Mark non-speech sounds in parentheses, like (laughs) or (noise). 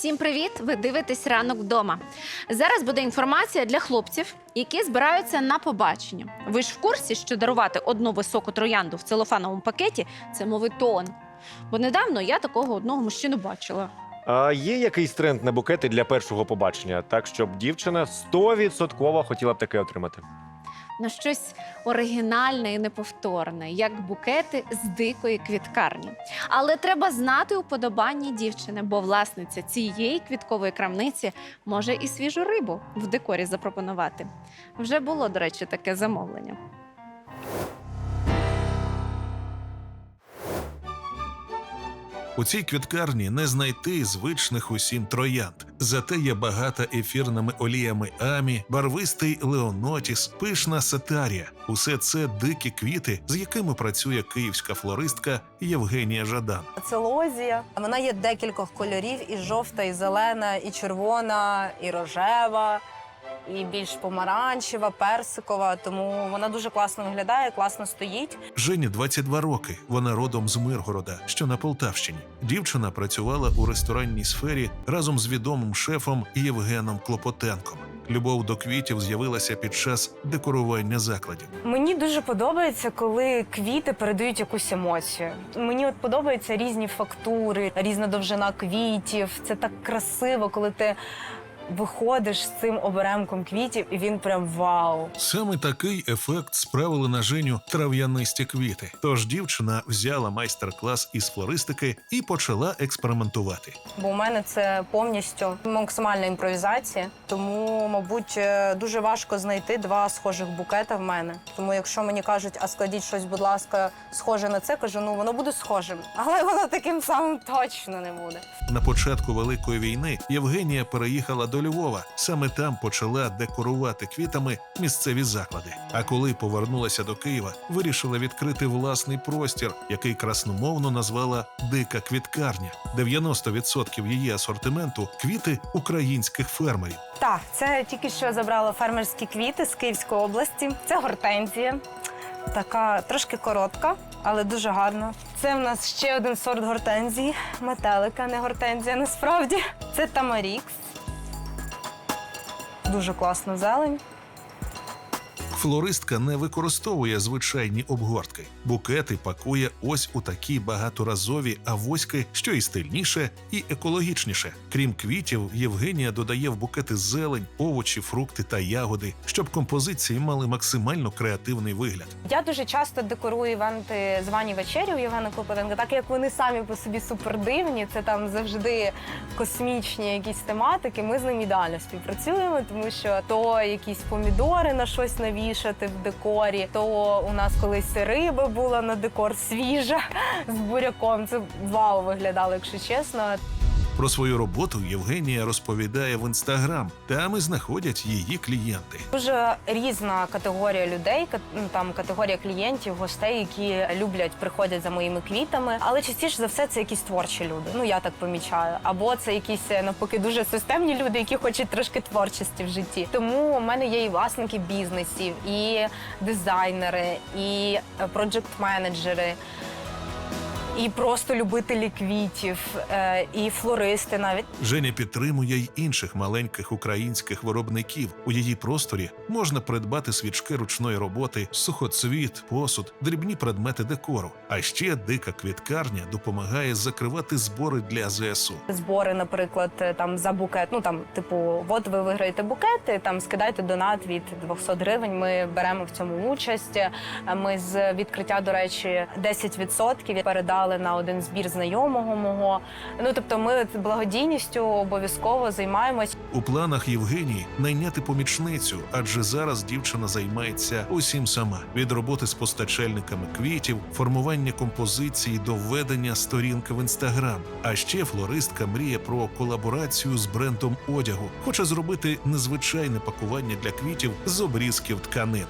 Всім привіт! Ви дивитесь ранок вдома. Зараз буде інформація для хлопців, які збираються на побачення. Ви ж в курсі, що дарувати одну високу троянду в целофановому пакеті це мовитон. Бо недавно я такого одного мужчину бачила. А є якийсь тренд на букети для першого побачення, так щоб дівчина 100% хотіла б таке отримати. На щось оригінальне і неповторне, як букети з дикої квіткарні. Але треба знати уподобання дівчини, бо власниця цієї квіткової крамниці може і свіжу рибу в декорі запропонувати. Вже було, до речі, таке замовлення. У цій квіткарні не знайти звичних усім троянд. Зате є багата ефірними оліями амі, барвистий леонотіс, пишна сетарія. Усе це дикі квіти, з якими працює київська флористка Євгенія Жадан. Це лозія. Вона є декількох кольорів: і жовта, і зелена, і червона, і рожева, і більш помаранчева, персикова. Тому вона дуже класно виглядає, класно стоїть. Жені 22 роки. Вона родом з Миргорода, що на Полтавщині. Дівчина працювала у ресторанній сфері разом з відомим шефом Євгеном Клопотенком. Любов до квітів з'явилася під час декорування закладів. Мені дуже подобається, коли квіти передають якусь емоцію. Мені от подобаються різні фактури, різна довжина квітів. Це так красиво, коли ти виходиш з цим оберемком квітів, і він прям вау. Саме такий ефект справили на Женю трав'янисті квіти. Тож дівчина взяла майстер-клас із флористики і почала експериментувати. Бо у мене це повністю максимальна імпровізація. Тому, мабуть, е, дуже важко знайти два схожих букета в мене. Тому, якщо мені кажуть, а складіть щось, будь ласка, схоже на це, кажу, ну воно буде схожим, (laughs) але воно таким самим точно не буде. На початку Великої війни Євгенія переїхала до Львова. Саме там почала декорувати квітами місцеві заклади. А коли повернулася до Києва, вирішила відкрити власний простір, який красномовно назвала Дика квіткарня. 90% її асортименту квіти українських фермерів. Так, це тільки що забрала фермерські квіти з Київської області. Це гортензія. Така трошки коротка, але дуже гарна. Це в нас ще один сорт гортензії. Метелика, не гортензія, насправді. Це Тамарікс. Дуже класна зелень. Флористка не використовує звичайні обгортки. Букети пакує ось у такі багаторазові авоськи, що і стильніше, і екологічніше. Крім квітів, Євгенія додає в букети зелень, овочі, фрукти та ягоди, щоб композиції мали максимально креативний вигляд. Я дуже часто декорую івенти звані вечері у Євгена Клопотенка, так як вони самі по собі супердивні, це там завжди космічні якісь тематики. Ми з ним ідеально співпрацюємо, тому що то якісь помідори на щось навішати в декорі, то у нас колись риба була на декор свіжа з буряком. Це вау виглядало, якщо чесно. Про свою роботу Євгенія розповідає в інстаграм. Там і знаходять її клієнти. Дуже різна категорія людей, ну, там категорія клієнтів, гостей, які люблять, приходять за моїми квітами. Але частіше за все це якісь творчі люди. Ну я так помічаю. Або це якісь е, навпаки дуже системні люди, які хочуть трошки творчості в житті. Тому у мене є і власники бізнесів, і дизайнери, і проджект-менеджери. І просто любителі квітів, е, і флористи навіть. Женя підтримує й інших маленьких українських виробників. У її просторі можна придбати свічки ручної роботи, сухоцвіт, посуд, дрібні предмети декору. А ще дика квіткарня допомагає закривати збори для ЗСУ. збори, наприклад, там за букет. Ну там, типу, от ви виграєте букети, там скидайте донат від 200 гривень. Ми беремо в цьому участь. Е, Ми з відкриття, до речі, 10% передали на один збір знайомого мого. Ну тобто, ми благодійністю обов'язково займаємось. У планах Євгенії найняти помічницю, адже зараз дівчина займається усім сама: від роботи з постачальниками квітів, формування композиції до введення сторінки в інстаграм. А ще флористка мріє про колаборацію з брендом одягу. Хоче зробити незвичайне пакування для квітів з обрізків тканин.